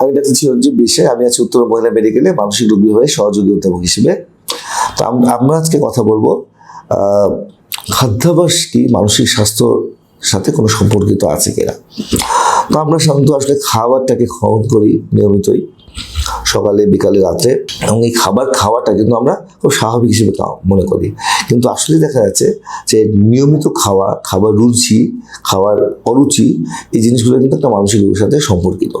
আমি ডাক্তার চিরঞ্জীব বিশ্বাস, আমি আছি উত্তর মহিলা মেডিকেলে মানসিক রোগ বিভাগে সহযোগী অধ্যাপক হিসেবে। তো আমরা আজকে কথা বলব খাদ্যাভ্যাস কি, মানসিক স্বাস্থ্যর সাথে কোনো সম্পর্কিত আছে কিনা? তো আমরা সাধারণত আসলে খাবারটাকে খাওয়ান করি নিয়মিতই, সকালে, বিকালে, রাত্রে, এবং এই খাবার খাওয়াটা কিন্তু আমরা খুব স্বাভাবিক হিসেবে মনে করি। কিন্তু আসলে দেখা যাচ্ছে যে নিয়মিত খাওয়া, খাবার রুচি, খাওয়ার অরুচি, এই জিনিসগুলো কিন্তু একটা মানসিক রোগের সাথে সম্পর্কিত।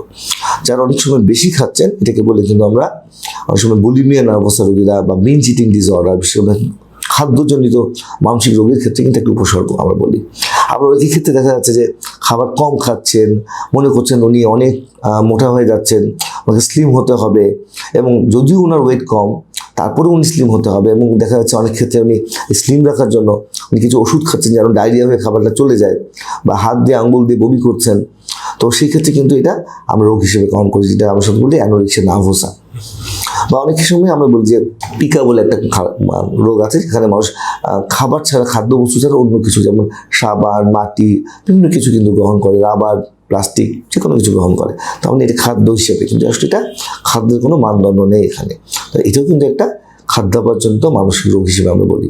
যারা অনেক সময় বেশি খাচ্ছেন, এটাকে বলে কিন্তু আমরা অনেক সময় বুলিমিয়া নার্ভাসা রোগীরা বা মিন চিটিং ডিসঅর্ডার বিশেষ করে খাদ্যজনিত মানসিক রোগের ক্ষেত্রে কিন্তু একটা উপসর্গ আমরা বলি। আবার ওই ক্ষেত্রে দেখা যাচ্ছে যে খাবার কম খাচ্ছেন, মনে করছেন উনি অনেক মোটা হয়ে যাচ্ছেন, ওনাকে স্লিম হতে হবে এবং যদিও ওনার ওয়েট কম তারপরেও উনি স্লিম হতে হবে এবং দেখা যাচ্ছে অনেক ক্ষেত্রে উনি স্লিম রাখার জন্য উনি কিছু ওষুধ খাচ্ছেন যেন ডায়রিয়া হয়ে খাবারটা চলে যায় বা হাত দিয়ে, আঙ্গুল দিয়ে বমি করছেন। তো সেই ক্ষেত্রে কিন্তু এটা আমরা রোগ হিসেবে গ্রহণ করি, যেটা আমরা সাথে বলি অ্যানোরিক্সিয়া নার্ভোসা বা অনেক সময় আমরা বলি যে পিকা বলে একটা রোগ আছে, যেখানে মানুষ খাবার ছাড়া খাদ্য বস্তু ছাড়া অন্য কিছু, যেমন সাবান, মাটি, বিভিন্ন কিছু কিন্তু গ্রহণ করে, রাবার, প্লাস্টিক যে কোনো কিছু গ্রহণ করে। তাহলে এটা খাদ্য হিসেবে, কিন্তু আসলে এটা খাদ্যের কোনো মানদণ্ড নেই এখানে। তো এটাও কিন্তু একটা খাদ্যাপার্জনিত মানসিক রোগ হিসেবে আমরা বলি।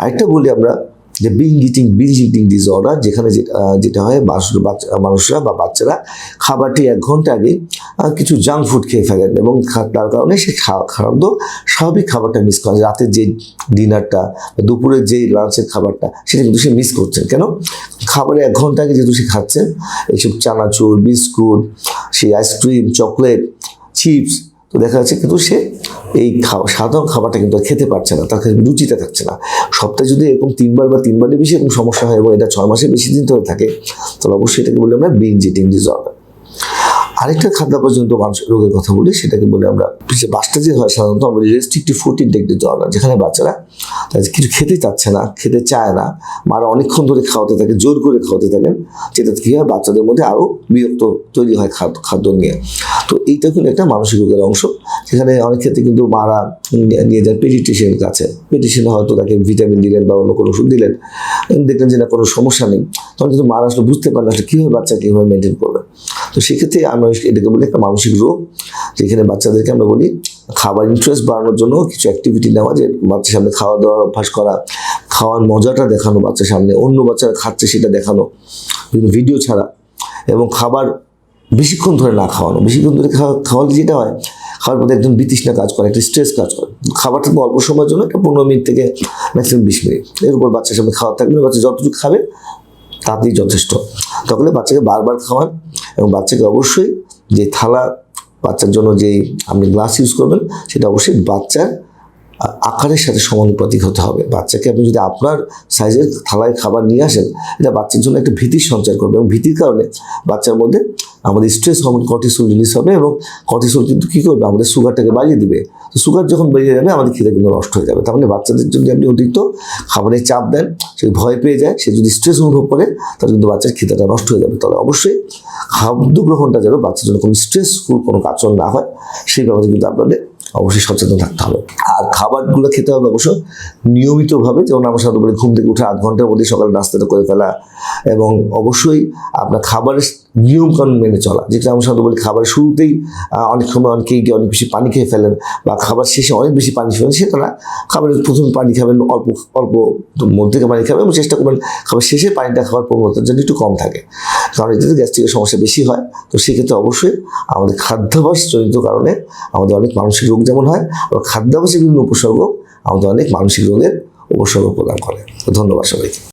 আরেকটা বলি আমরা যে binge eating binge eating disorder যেখানে যেটা হয় মানুষরা বা বাচ্চারা খাবারটি এক ঘণ্টা আগে কিছু জাঙ্ক ফুড খেয়ে ফেলেন এবং তার কারণে সে খাদ্য স্বাভাবিক খাবারটা মিস করেন। রাতের যে ডিনারটা দুপুরের যে লাঞ্চের খাবারটা, সেটা কিন্তু সে মিস করছেন। কেন? খাবারে এক ঘণ্টা আগে যেহেতু সে খাচ্ছেন এইসব চানাচুর, বিস্কুট, সেই আইসক্রিম চকলেট চিপস তো দেখা যাচ্ছে কিন্তু সে এই সাধারণ খাবারটা কিন্তু খেতে পারছে না তার কাছে রুচিটা থাকছে না। সপ্তাহে যদি এরকম তিনবার বা তিনবারের বেশি এরকম সমস্যা হয় এবং এটা ছয় মাসে বেশি দিন ধরে থাকে, তাহলে অবশ্যই এটাকে বলি আমরা বিং জিটিং ডিসঅর্ডার আরেকটা খাদ্য পর্যন্ত মানুষের রোগের কথা বলি, সেটাকে বলে আমরা যে বাসটা যে হয় সাধারণত আমরা রেস্ট্রিক্টিভ ফুড ইনটেক ডিসঅর্ডার যেখানে বাচ্চারা তাদের কিছু খেতে চাচ্ছে না, খেতে চায় না, মারা অনেকক্ষণ ধরে খাওয়াতে থাকে, জোর করে খাওয়াতে থাকেন, যেটা কী হয় বাচ্চাদের মধ্যে আরও বিরক্ত তৈরি হয় খাদ্য নিয়ে। তো এইটা কিন্তু একটা মানসিক রোগের অংশ। যেখানে অনেক ক্ষেত্রে কিন্তু মারা নিয়ে- যান পেডিট্রিশিয়ানের কাছে। পেডিশনে হয়তো তাকে ভিটামিন দিলেন বা অন্য কোনো ওষুধ দিলেন। দেখলেন যে না, কোনো সমস্যা নেই। তখন কিন্তু মারা আসলে বুঝতে পারেন আসলে কীভাবে বাচ্চা কীভাবে মেনটেন করবে। তো সেক্ষেত্রে আমরা এটাকে বলি একটা মানসিক রোগ, যেখানে বাচ্চাদেরকে আমরা বলি খাবার ইন্টারেস্ট বাড়ানোর জন্য কিছু অ্যাক্টিভিটি নেওয়া, যে বাচ্চার সামনে খাওয়া দাওয়ার অভ্যাস করা, খাওয়ার মজাটা দেখানো বাচ্চার সামনে, অন্য বাচ্চারা খাচ্ছে সেটা দেখানো, বিভিন্ন ভিডিও ছাড়া, এবং খাবার বেশিক্ষণ ধরে না খাওয়ানো, বেশিক্ষণ ধরে খাওয়া, খাওয়ালে যেটা হয়, খাওয়ার মধ্যে একদম বিতৃষ্ণা কাজ করে, একটা স্ট্রেস কাজ করে। খাবারটা তো অল্প সময়ের জন্য, একটা পনেরো মিনিট থেকে ম্যাক্সিমাম বিশ মিনিট। এর উপর বাচ্চার সামনে খাওয়া থাকবে বাচ্চা যতটুকু খাবে তাতেই যথেষ্ট। তখন বাচ্চাকে বারবার খাওয়ান এবং বাচ্চাকে অবশ্যই যে থালা, বাচ্চার জন্য যে আপনি গ্লাস ইউজ করবেন, সেটা অবশ্যই বাচ্চার আকারের সাথে সমানুপাতিক হতে হবে। বাচ্চাকে আপনি যদি আপনার সাইজের থালায় খাবার নিয়ে আসেন, এটা বাচ্চার জন্য একটা ভীতির সঞ্চার করবে এবং ভীতির কারণে বাচ্চার মধ্যে আমাদের স্ট্রেস হরমোন কর্টিসল রিলিজ হবে এবং কর্টিসল কিন্তু কী করবে? আমাদের সুগারটাকে বাড়িয়ে দিবে। তো সুগার যখন বেড়ে যাবে, আমাদের খিদে কিন্তু নষ্ট হয়ে যাবে। তার মানে বাচ্চাদের যদি আপনি অতিরিক্ত খাবারের চাপ দেন, সে ভয় পেয়ে যায়, সে যদি স্ট্রেস অনুভব করে, তাহলে কিন্তু বাচ্চার খিদাটা নষ্ট হয়ে যাবে। তাহলে অবশ্যই খাদ্য গ্রহণটা যেন বাচ্চার জন্য কোনো স্ট্রেসফুল কোনো আচরণ না হয়, সেই ব্যাপারে কিন্তু আপনাদের অবশ্যই সচেতন থাকতে হবে। আর খাবারগুলো খেতে হবে অবশ্য নিয়মিতভাবে, যেমন আমরা সাধারণত ঘুম থেকে উঠে আধ ঘণ্টার মধ্যে সকালে নাস্তাটা করে ফেলা এবং অবশ্যই আপনার খাবারের নিয়ম কানুন মেনে চলা। যেটা আমরা সাধারণত বলি খাবারের শুরুতেই অনেক সময় অনেকেই গিয়ে অনেক বেশি পানি খেয়ে ফেলেন বা খাবার শেষে অনেক বেশি পানি ফেলেন সেটা না খাবারের প্রথম পানি খাবেন অল্প অল্প মধ্যে পানি খাবেন এবং চেষ্টা করবেন খাবার শেষে পানিটা খাওয়ার প্রবণতা যেন একটু কম থাকে। কারণ এটাতে গ্যাস্ট্রিকের সমস্যা বেশি হয়। তো সেক্ষেত্রে অবশ্যই আমাদের খাদ্যাভ্যাস জনিত কারণে আমাদের অনেক মানসিক রোগ যেমন হয়, আবার খাদ্যাভ্যাসের বিভিন্ন উপসর্গ আমাদের অনেক মানসিক রোগের উপসর্গ প্রদান করে। ধন্যবাদ সবাইকে।